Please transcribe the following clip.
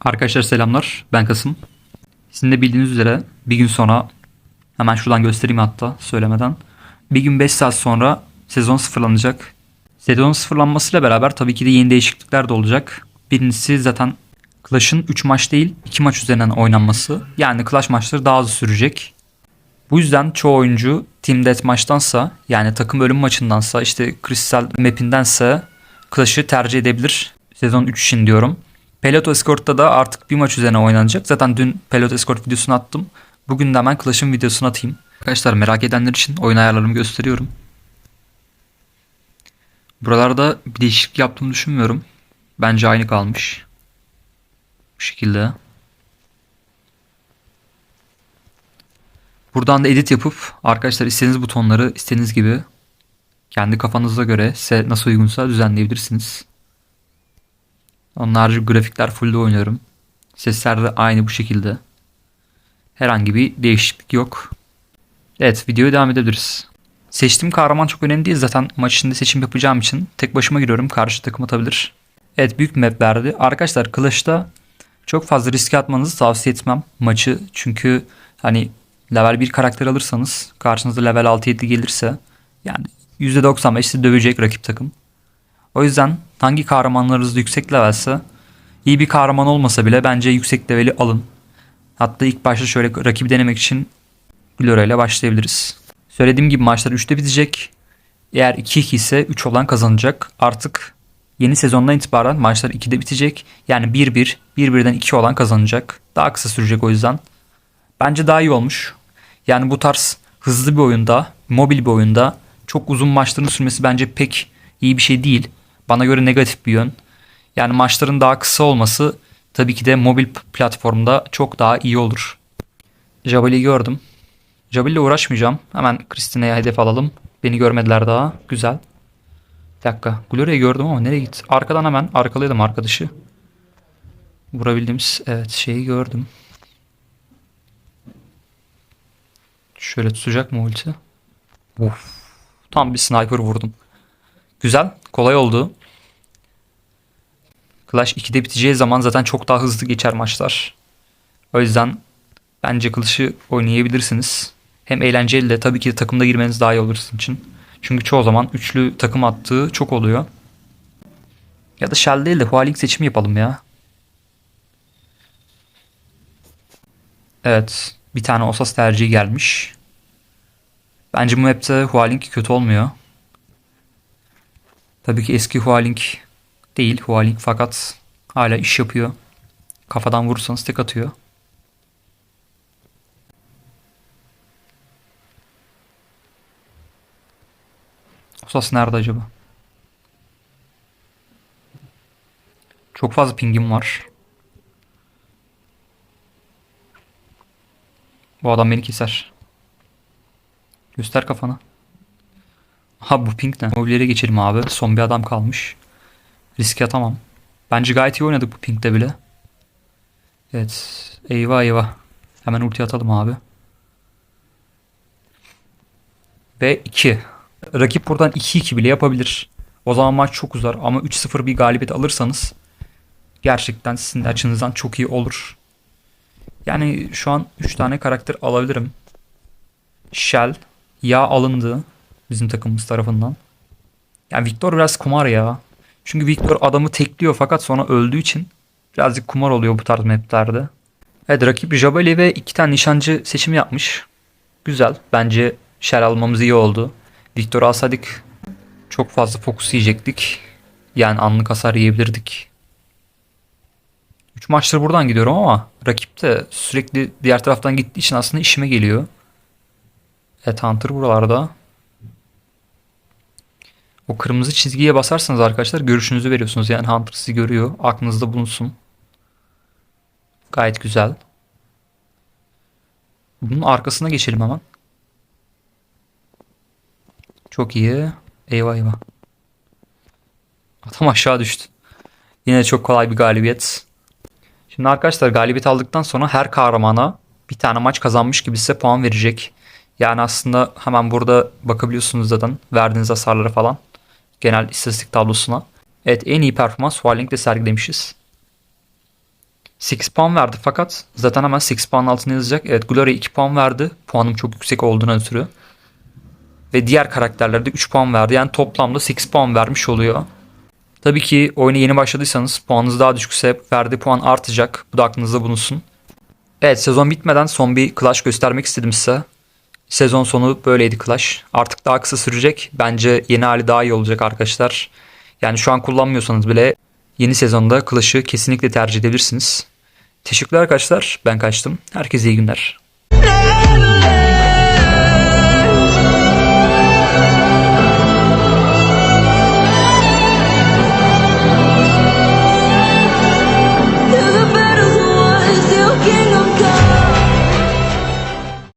Arkadaşlar selamlar. Ben Kasım. Sizin de bildiğiniz üzere bir gün sonra hemen şuradan göstereyim hatta söylemeden. Bir gün 5 saat sonra sezon sıfırlanacak. Sezon sıfırlanmasıyla beraber tabii ki de yeni değişiklikler de olacak. Birincisi zaten Clash'ın 3 maç değil 2 maç üzerinden oynanması. Yani Clash maçları daha az sürecek. Bu yüzden çoğu oyuncu Team Deathmatch'tansa yani takım ölüm maçındansa işte Crystal Map'indense Clash'ı tercih edebilir. Sezon 3 için diyorum. Pelot Escort'ta da artık bir maç üzerine oynanacak. Zaten dün Pelot Escort videosunu attım. Bugün de hemen Clash'ın videosunu atayım. Arkadaşlar merak edenler için oyun ayarlarımı gösteriyorum. Buralarda bir değişiklik yaptığımı düşünmüyorum. Bence aynı kalmış. Bu şekilde. Buradan da edit yapıp arkadaşlar istediğiniz butonları istediğiniz gibi kendi kafanıza göre size nasıl uygunsa düzenleyebilirsiniz. Onun harici grafikler fullde oynuyorum. Sesler de aynı bu şekilde. Herhangi bir değişiklik yok. Evet videoya devam edebiliriz. Seçtiğim kahraman çok önemli değil zaten maç içinde seçim yapacağım için tek başıma giriyorum karşı takım atabilir. Evet büyük bir map verdi. Arkadaşlar Clash'ta çok fazla riske atmanızı tavsiye etmem maçı çünkü hani level 1 karakter alırsanız karşınızda level 6-7 gelirse yani %95 sizi dövecek rakip takım. O yüzden hangi kahramanlarınız yüksek levelse iyi bir kahraman olmasa bile bence yüksek leveli alın. Hatta ilk başta şöyle rakibi denemek için Glora ile başlayabiliriz. Söylediğim gibi maçlar 3'te bitecek. Eğer 2-2 ise 3 olan kazanacak. Artık yeni sezondan itibaren maçlar 2'de bitecek. Yani 1-1, 1-1'den 2 olan kazanacak. Daha kısa sürecek o yüzden. Bence daha iyi olmuş. Yani bu tarz hızlı bir oyunda, mobil bir oyunda çok uzun maçların sürmesi bence pek iyi bir şey değil. Bana göre negatif bir yön. Yani maçların daha kısa olması tabii ki de mobil platformda çok daha iyi olur. Jabali'yi gördüm. Jabali ile uğraşmayacağım. Hemen Kristina'ya hedef alalım. Beni görmediler daha. Güzel. Bir dakika. Gloria'yı gördüm ama nereye gitti? Arkadan hemen arkalayalım arkadaşı. Vurabildiğimiz evet şeyi gördüm. Şöyle tutacak mı ulti? Of. Tam bir sniper vurdum. Güzel. Kolay oldu. Clash 2'de biteceği zaman zaten çok daha hızlı geçer maçlar. O yüzden bence Clash'ı oynayabilirsiniz. Hem eğlenceli de tabii ki takımda girmeniz daha iyi olur sizin için. Çünkü çoğu zaman üçlü takım attığı çok oluyor. Ya da Shell değil de Hualing seçimi yapalım ya. Evet. Bir tane Osas tercihi gelmiş. Bence bu map'te Hualing kötü olmuyor. Tabii ki eski Hualing değil. Hualing fakat hala iş yapıyor. Kafadan vurursanız tek atıyor. Osas nerede acaba? Çok fazla pingim var. Bu adam beni keser. Göster kafanı. Ha bu pink ne? Mobilyere geçelim abi. Son bir adam kalmış. Riske atamam. Bence gayet iyi oynadık bu pinkte bile. Evet. Eyvah eyvah. Hemen ulti atalım abi. Ve 2. Rakip buradan 2-2 bile yapabilir. O zaman maç çok uzar ama 3-0 bir galibiyet alırsanız gerçekten sizin de açınızdan çok iyi olur. Yani şu an 3 tane karakter alabilirim. Shell, Yağ alındı bizim takımımız tarafından. Yani Victor biraz kumar ya. Çünkü Victor adamı tekliyor fakat sonra öldüğü için birazcık kumar oluyor bu tarz maplerde. Evet rakip Jabali ve iki tane nişancı seçimi yapmış. Güzel. Bence Shell almamız iyi oldu. Victor alsaydık çok fazla fokus yiyecektik. Yani anlık hasar yiyebilirdik. 3 maçtır buradan gidiyorum ama rakip de sürekli diğer taraftan gittiği için aslında işime geliyor. Evet Hunter buralarda. O kırmızı çizgiye basarsanız arkadaşlar görüşünüzü veriyorsunuz. Yani Hunter sizi görüyor. Aklınızda bulunsun. Gayet güzel. Bunun arkasına geçelim hemen. Çok iyi. Eyvah eyvah. Adam aşağı düştü. Yine çok kolay bir galibiyet. Şimdi arkadaşlar galibiyet aldıktan sonra her kahramana bir tane maç kazanmış gibi size puan verecek. Yani aslında hemen burada bakabiliyorsunuz zaten verdiğiniz hasarlara falan. Genel istatistik tablosuna. Evet en iyi performans Hualing'de sergilemişiz. 8 puan verdi fakat zaten hemen 8 puan altına yazacak. Evet Glory 2 puan verdi. Puanım çok yüksek olduğuna ötürü. Ve diğer karakterlere de 3 puan verdi. Yani toplamda 8 puan vermiş oluyor. Tabii ki oyuna yeni başladıysanız puanınız daha düşükse verdiği puan artacak. Bu da aklınızda bulunsun. Evet sezon bitmeden son bir Clash göstermek istedim size. Sezon sonu böyleydi Clash. Artık daha kısa sürecek. Bence yeni hali daha iyi olacak arkadaşlar. Yani şu an kullanmıyorsanız bile yeni sezonda Clash'ı kesinlikle tercih edebilirsiniz. Teşekkürler arkadaşlar. Ben kaçtım. Herkese iyi günler.